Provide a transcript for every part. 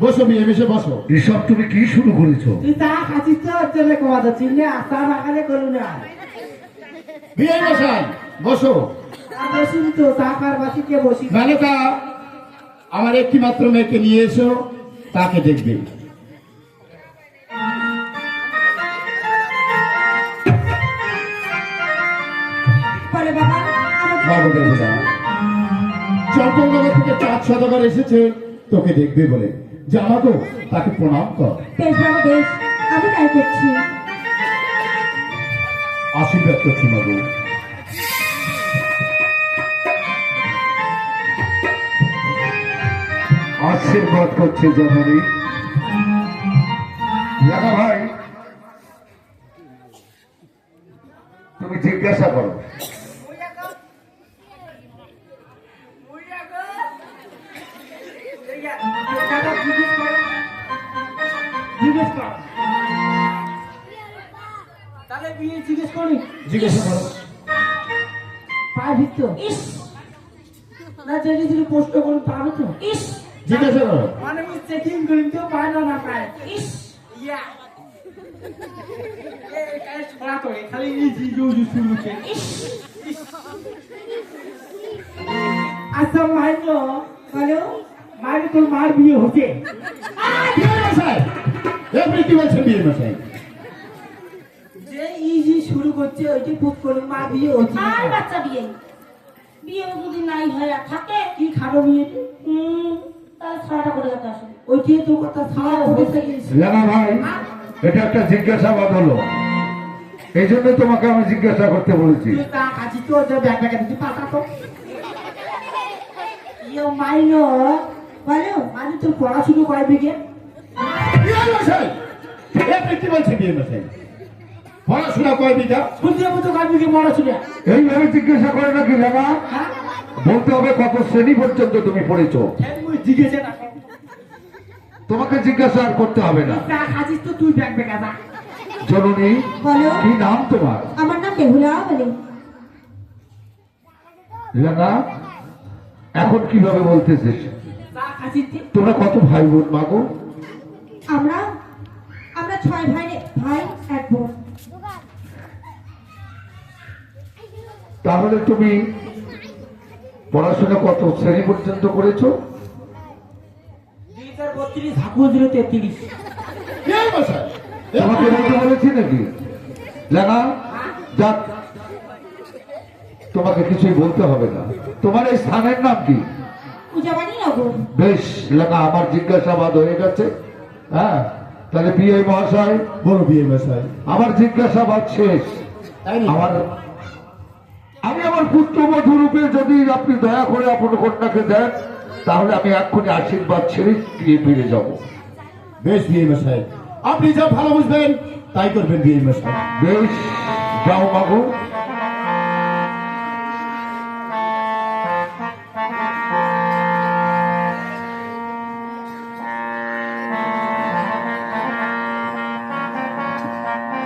বসো বিয়ে মিশে বসো এসব তুমি কি শুরু করেছ? চা খাচ্ছিস তো চলে কমা যাচ্ছি না চা বাগানে করু না বিয়ে মশাই বসো। বসুন তো চা খার বাসি কে বসি? বালিকা আমার একটি মাত্র মেয়েকে নিয়ে এসো তাকে দেখবে। বাবা। চম্পকনগর থেকে চাঁদ সদাগর এসেছে। তোকে দেখবে বলে। জানা তো তাকে প্রণাম কর। বেশ বাবা বেশ। আমি তাই করছি। আশীর্বাদ করছি বাবু আশীর্বাদ করছে জননী। লাগা ভাই তাহলে জিজ্ঞেস করি জিজ্ঞাসা করো। পায়ে ভিত্ত ইস। না যদি যদি প্রশ্ন করুন পাবে তো ইস। জিজ্ঞাসা করো। মানে আমি চেকিং করি তো পায় না না পায়। ইস। ইয়া। এ খালি শুরু আচ্ছা মাইনো বলো মাইনো তোর মার বিয়ে হচ্ছে। বিয়ে মশাই বলছেন বিয়ে মশাই করছে ওইটি পুত করে মা বিয়ে হচ্ছে। আর বাচ্চা বিয়ে বিয়ে যদি নাই হয় আর থাকে কি খাব বিয়ে? হুম তাহলে ছড়াটা করে যেতে আসুন ওইটি তো কথা ছাড়া হয়েছে লাগা ভাই এটা একটা জিজ্ঞাসাবাদ হলো। এই জন্য তোমাকে আমি জিজ্ঞাসা করতে বলেছি। তা কাছি তো যে ব্যাগ ব্যাগ দিতে পাতা তো। ইয়ে মাইনো বলো মানে তোর পড়াশুনো করে বিকে বিয়ে মশাই আপনি কি বলছেন বিয়ে মশাই পড়াশোনা কয় বিঘা এইভাবে জিজ্ঞাসা করে নাকি হ্যাঁ? বলতে হবে কত শ্রেণি পর্যন্ত তুমি পড়েছো। এই না তোমাকে জিজ্ঞাসা আর করতে হবে না। তো তুই জননী কি নাম তোমার? আমার নাম বেহুলা বলে। এখন কীভাবে খাচ্ছিস তোমরা কত ভাই বোন মাগো আমরা আমরা ছয় ভাই ভাই এক বোন। তাহলে তুমি পড়াশোনা কত শ্রেণি পর্যন্ত করেছ? তোমাকে বলতে বলেছি নাকি? লাগা যাক তোমাকে কিছুই বলতে হবে না। তোমার এই স্থানের নাম কি? বেশ লেখা আমার জিজ্ঞাসাবাদ হয়ে গেছে। হ্যাঁ তাহলে বিয়ে মহাশয় বলো বিয়ে মশাই আমার জিজ্ঞাসাবাদ শেষ। আমার আমি আমার পুত্রবধূ রূপে যদি আপনি দয়া করে আপনার কন্যাকে দেন তাহলে আমি এক্ষুনি আশীর্বাদ ছেড়ে গিয়ে ফিরে যাব। বেশ বিয়ে মশাই আপনি যা ভালো বুঝবেন তাই করবেন বিয়ে মশাই বেশ যাও মাগো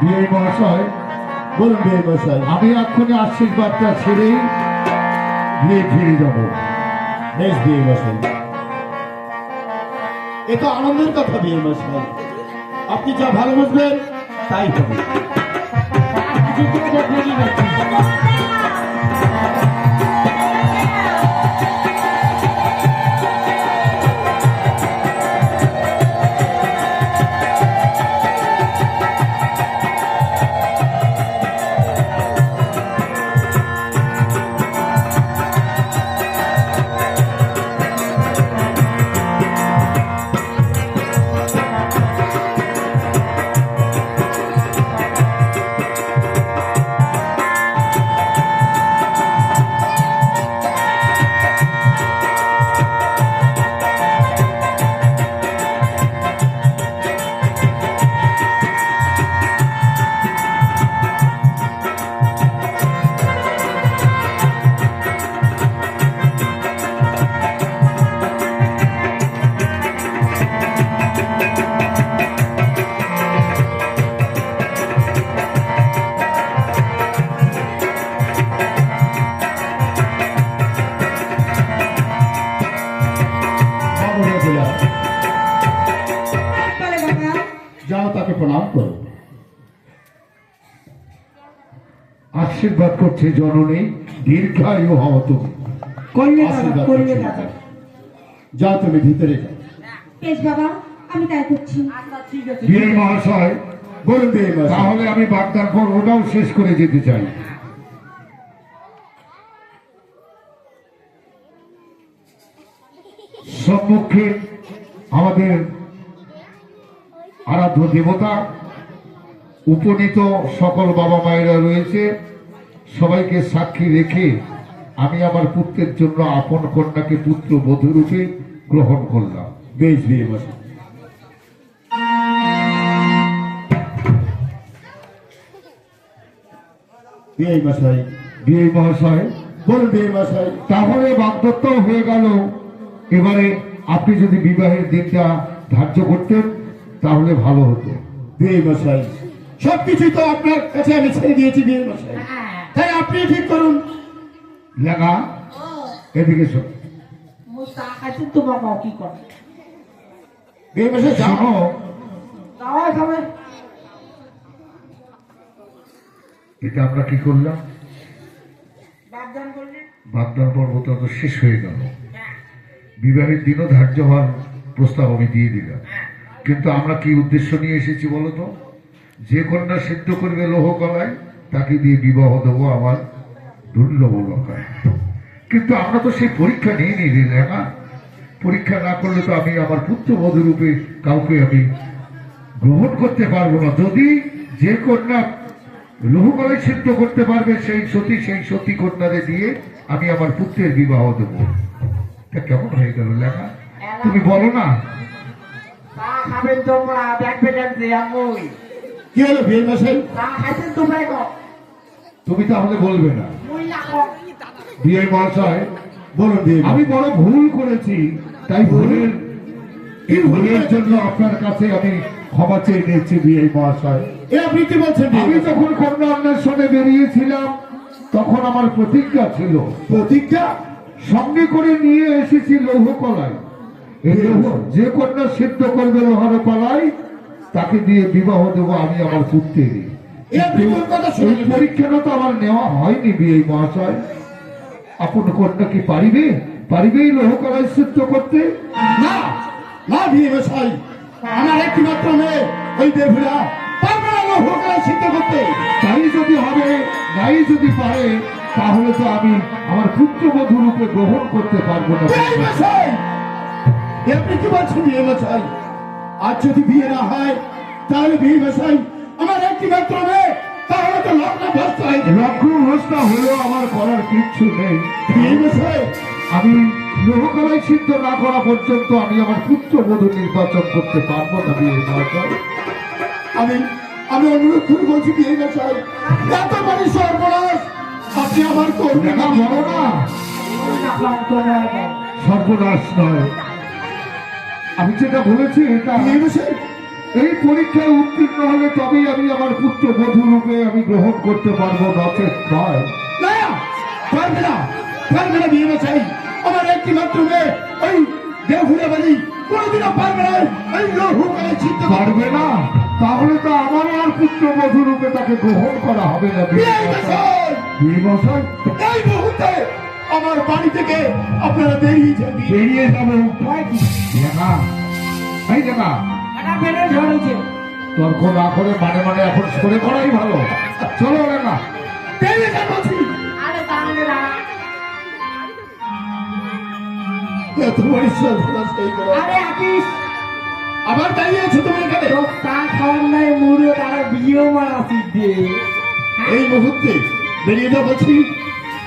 বিয়ে মহাশয় বলুন মশাই, আমি এক্ষুনি আশীর্বাদটা ছেড়ে গিয়ে ফিরে যাব। বেশ বিয়ে মশাই। এ তো আনন্দের কথা বিয়ে মশাই। আপনি যা ভালো বুঝবেন, তাই হবে। প্রণাম করো। আশীর্বাদ করছে জননী দীর্ঘায়ু হও তুমি। যাও তুমি ভিতরে বাবা আমি তাই করছি। আচ্ছা ঠিক আছে। বিয়ে মহাশয় বলুন। তাহলে আমি বাগদার পর ওটাও শেষ করে যেতে চাই। সম্মুখে আমাদের আরাধ্য দেবতা উপনীত সকল বাবা মায়েরা রয়েছে। সবাইকে সাক্ষী রেখে আমি আমার পুত্রের জন্য আপন কন্যাকে পুত্র বধূরূপে গ্রহণ করলাম। বেশ বিয়ে মশাই বিয়ে মশাই বিয়ে মহাশয়। বলুন বিয়ে মশাই তাহলে বাগদত্ত হয়ে গেল। এবারে আপনি যদি বিবাহের দিনটা ধার্য করতেন তাহলে ভালো হতো। বিয়ে মশাই। সবকিছু তো আপনার কাছে আমি ছেড়ে দিয়েছি বিয়ে মশাই। তাই আপনি ঠিক করুন। লেখা এদিকে শোনো। চা খাইছেন তো বাবা কি করে বিয়ে মশাই যাও। শোনো। দাওয়াই খাবে এটা আমরা কি করলাম? বাগদান করলে বাগদান পর্বত তো শেষ হয়ে গেল। বিবাহের দিনও ধার্য হওয়ার প্রস্তাব আমি দিয়ে দিলাম। কিন্তু আমরা কি উদ্দেশ্য নিয়ে এসেছি বলতো যে কন্যা সিদ্ধ করবে লোহ কলায়, তাকে দিয়ে বিবাহ দেবো আমার দুর্লভ কিন্তু আমরা তো সেই পরীক্ষা নিয়ে নিই না পরীক্ষা না করলে তো আমি আমার পুত্রবধূ রূপে কাউকে আমি গ্রহণ করতে পারব না। যদি যে কন্যা লোহকলায় সিদ্ধ করতে পারবে, সেই সতী সেই সতী কন্যারে দিয়ে আমি আমার পুত্রের বিবাহ দেবো। কেমন হয়ে গেল লেখা? তুমি বলো না। চা খাবেন তোমরা দেখবে দেখবে আমি কি হলো চা খাইছেন তোমরা তুমি তাহলে বলবে না। মহাশয় বলুন বিয়ে আমি বড় ভুল করেছি। তাই ভুলের এই ভুলের জন্য আপনার কাছে আমি ক্ষমা চেয়ে নিয়েছি বিয়ে মহাশয় এ আপনি কি বলছেন আমি? যখন কন্যা অন্বেষণে বেরিয়েছিলাম তখন আমার প্রতিজ্ঞা ছিল। প্রতিজ্ঞা? সঙ্গে করে নিয়ে এসেছি লৌহ কলায় এই লৌহ যে কন্যা সিদ্ধ করবে লোহার পালায় তাকে দিয়ে বিবাহ দেবো আমি আমার পুত্রের পরীক্ষাটা তো আমার নেওয়া হয়নি বিয়ে মহাশয়। আপন কন্যা কি পারিবে? পারিবে লৌহ কলায় সিদ্ধ করতে? না না বিয়ে মশাই আমার মেয়ে ওই দেবুরা পারবে না লোহকায় সিদ্ধ করতে। তাই যদি হবে নাই যদি পারে তাহলে তো আমি আমার পুত্রবধূ রূপে গ্রহণ করতে পারব না। আপনি কি বলছেন? বিয়ে মশাই আজ যদি বিয়ে না হয় তাহলে বিয়ে মশাই আমার একটি মাত্র মেয়ে তাহলে তো লগ্ন ভ্রষ্ট হয়ে লক্ষ্য হলেও আমার করার কিচ্ছু নেই। বিয়ে মশাই আমি লোহকলায় সিদ্ধ না করা পর্যন্ত আমি আমার পুত্রবধূ নির্বাচন করতে পারব না বিয়ে আমি আমি অনুরোধ করে বলছি বিয়ে মশাই এত বড় সর্বনাশ। আপনি আমার করবেন না মুই না। সর্বনাশ নয়। আমি যেটা বলেছি এটা এই পরীক্ষায় উত্তীর্ণ হলে তবেই আমি আমার পুত্র বধূ রূপে আমি গ্রহণ করতে পারব নচেত নয় পারবে না পারবে না বিয়ে মশাই আমার একটি মাত্র মেয়ে ওই দেবুরা বাড়ি কোনোদিনও পারবে না। পারবে তাহলে তো আমার আর পুত্র বধূ রূপে তাকে গ্রহণ করা হবে না বিয়ে মশাই বিয়ে মশাই এই মুহূর্তে আমার বাড়ি থেকে আপনারা বেরিয়ে যান। বেরিয়ে যাব দেখা। এই দেখা। এটা বেড়ে ঝরেছে তর্ক না করে মানে মানে এখন সরে করাই ভালো। চলো দেখা। বেরিয়ে হয়ে আবার তুমি এখানে? খাওয়ার নাই মুড়ো তারা বিয়েও এই মুহূর্তে বেরিয়ে বলছি।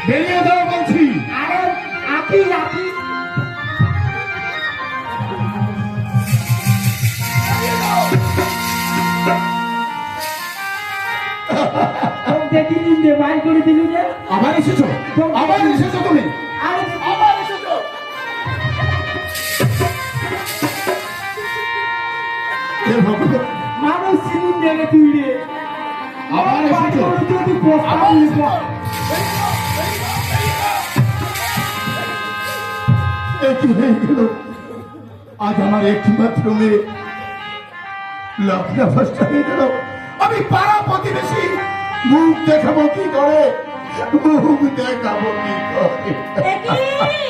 বেরিয়ে দাও বলছি। আরে আকিস আকিস তোর দেখি নিন্দে করে দিলি রে আবার এসেছ? আবার এসেছ তুমি? আরে আবার এসেছ। মানুষ চিনুন দেবে তুই রে। আবার এসেছ? যদি প্রস্তাব আবার নিস এসেছ। এ কি হয়ে গেল। আজ আমার একটি মাত্র মেয়ে হয়ে গেল। আমি পাড়া প্রতিবেশী। মুখ দেখাবো কি করে? মুখ দেখাবো কি করে?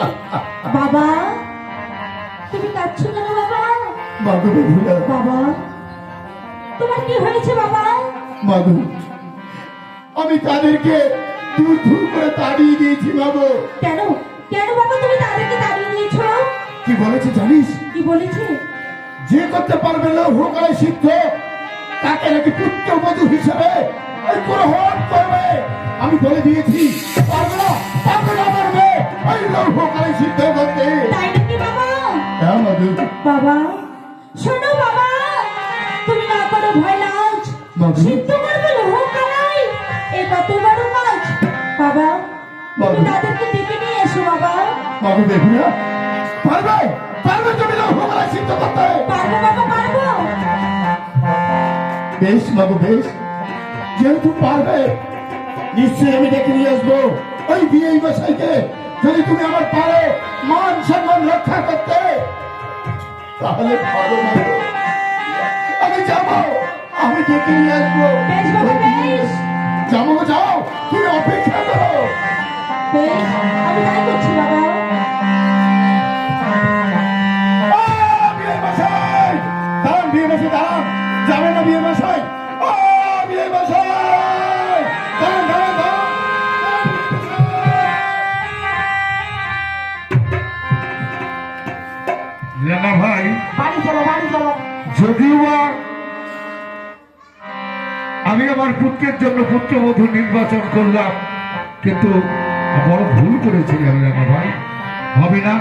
বাবা তুমি কাঁদছো কেন বাবা? মাধু বাবা। তোমার কি হয়েছে বাবা? মাধু আমি তাদেরকে দূর দূর করে তাড়িয়ে দিয়েছি বাবু। কেন? কেন বাবা তুমি তাদেরকে দিয়েছ কি বলেছে জানিস? কি বলেছে? যে করতে পারবে না হোকালে সিদ্ধ তাকে নাকি পুত্র বধূ হিসাবে গ্রহণ করবে। আমি বলে দিয়েছি পারবে না পারবে না মেয়ে ওই সিদ্ধ করতে। তাই নাকি বাবা? হ্যাঁ মাধু বাবা শোনো বাবা তুমি না করো ভয় লাজ। সিদ্ধ করবে এ কত বড় কাজ। বাবা তুমি তাদেরকে ডেকে নিয়ে এসো বাবা। বাবু দেখুন পারবে? পারবে তুমি হোকালে সিদ্ধ করতে? পারব বাবা পারব। বেশ বাবু বেশ। যেহেতু পারবে নিশ্চয়ই আমি ডেকে নিয়ে আসব। ওই বিয়ে বসাইতে যদি তুমি আমার পারো মান সম্মান রক্ষা করতে তাহলে ভালো আমি যাব আমি ডেকে নিয়ে আসব। যাব যাও। তুমি অপেক্ষা করো। আমি তাই করছি বাবা। জন্য পুত্রবধূ নির্বাচন করলাম। কিন্তু বড় ভুল করেছিলাম রানা ভাই। হবে না?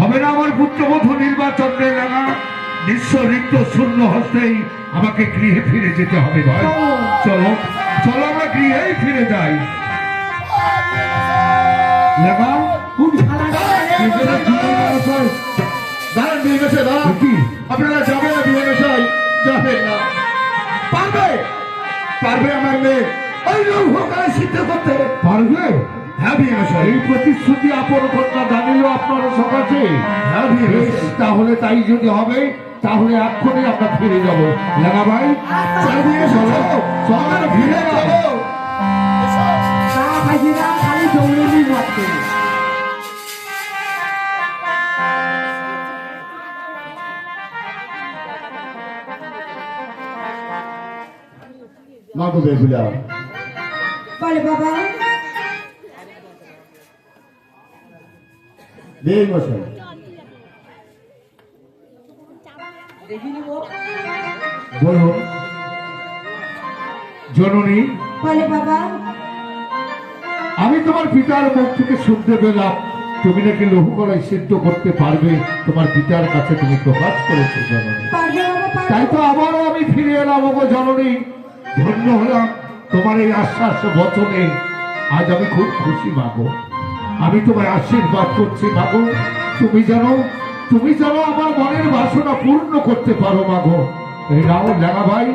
হবে না আমার পুত্রবধূ নির্বাচন রানা নিঃস্ব রিক্ত শূন্য হস্তেই আমাকে গৃহে ফিরে যেতে হবে ভাই। চলো। চলো। আমরা গৃহেই ফিরে যাই। আপনারা যাবেন না বিয়ে বসাই যাবেন না। পারবে? পারবে আমার মেয়ে? ওই লোক সিদ্ধ করতে। পারবে? হ্যাঁ বিয়ে বসাই এই প্রতিশ্রুতি আপন কন্যা জানিল আপনার সকাশে। হ্যাঁ তাহলে তাই যদি হবে তাহলে এক্ষুনি আমরা ফিরে যাব। লেখা ভাই চলো চলো। ফিরে দৌড়েনি মারতে মাগো বেগুলা বলে বাবা দেখি নিবো বলুন জননী বলে বাবা আমি তোমার পিতার মুখ থেকে শুনতে পেলাম। তুমি নাকি লঘু করাই সিদ্ধ করতে পারবে। তোমার পিতার কাছে তুমি প্রকাশ করেছ জননী। তাই তো আবারও আমি ফিরে এলাম ওগো জননী। ধন্য হলাম তোমার এই আশ্বাস বচনে। আজ আমি খুব খুশি মাগো আমি তোমায় আশীর্বাদ করছি মাগো তুমি জানো তুমি যেন আমার মনের বাসনা পূর্ণ করতে পারো মাগো এই নাও লেখা ভাই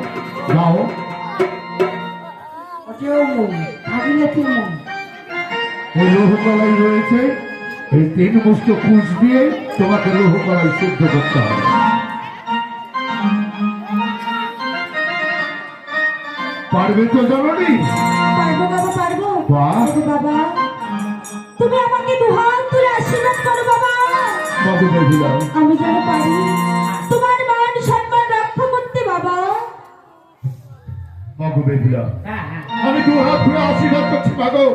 ওই লোহকলাই রয়েছে। এই তিন মুষ্ট কুচ দিয়ে তোমাকে লোহকলাই সিদ্ধ করতে হবে। পারবে তো জননী? পারব বাবা পারব। বাবা। তুমি আমাকে দুহাত তুলে আশীর্বাদ করো বাবা। আমি যেন পারি। তোমার মান সম্মান রক্ষা করতে বাবা। মাগো হ্যাঁ হ্যাঁ। আমি দু হাত ধরে আশীর্বাদ করছি মাগো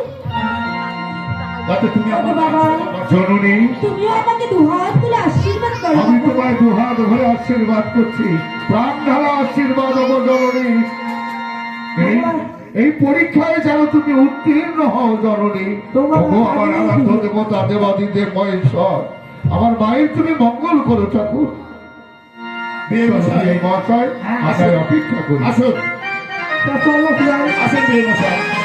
যাতে তুমি আমার বাবা। জননী। তুমিও আমাকে দুহাত তুলে আশীর্বাদ করো আমি তোমার দুহাত ধরে আশীর্বাদ করছি। প্রাণ ঢালা আশীর্বাদ ওগো জননী। এই এই পরীক্ষায় যেন তুমি উত্তীর্ণ হও জননী তোমার আমার আরাধ্য দেবতা দেবাদিদেব মহেশ্বর। আমার মায়ের তুমি মঙ্গল করো ঠাকুর। মহাশয় হ্যাঁ, আশায় অপেক্ষা করি। আসুন। আসুন।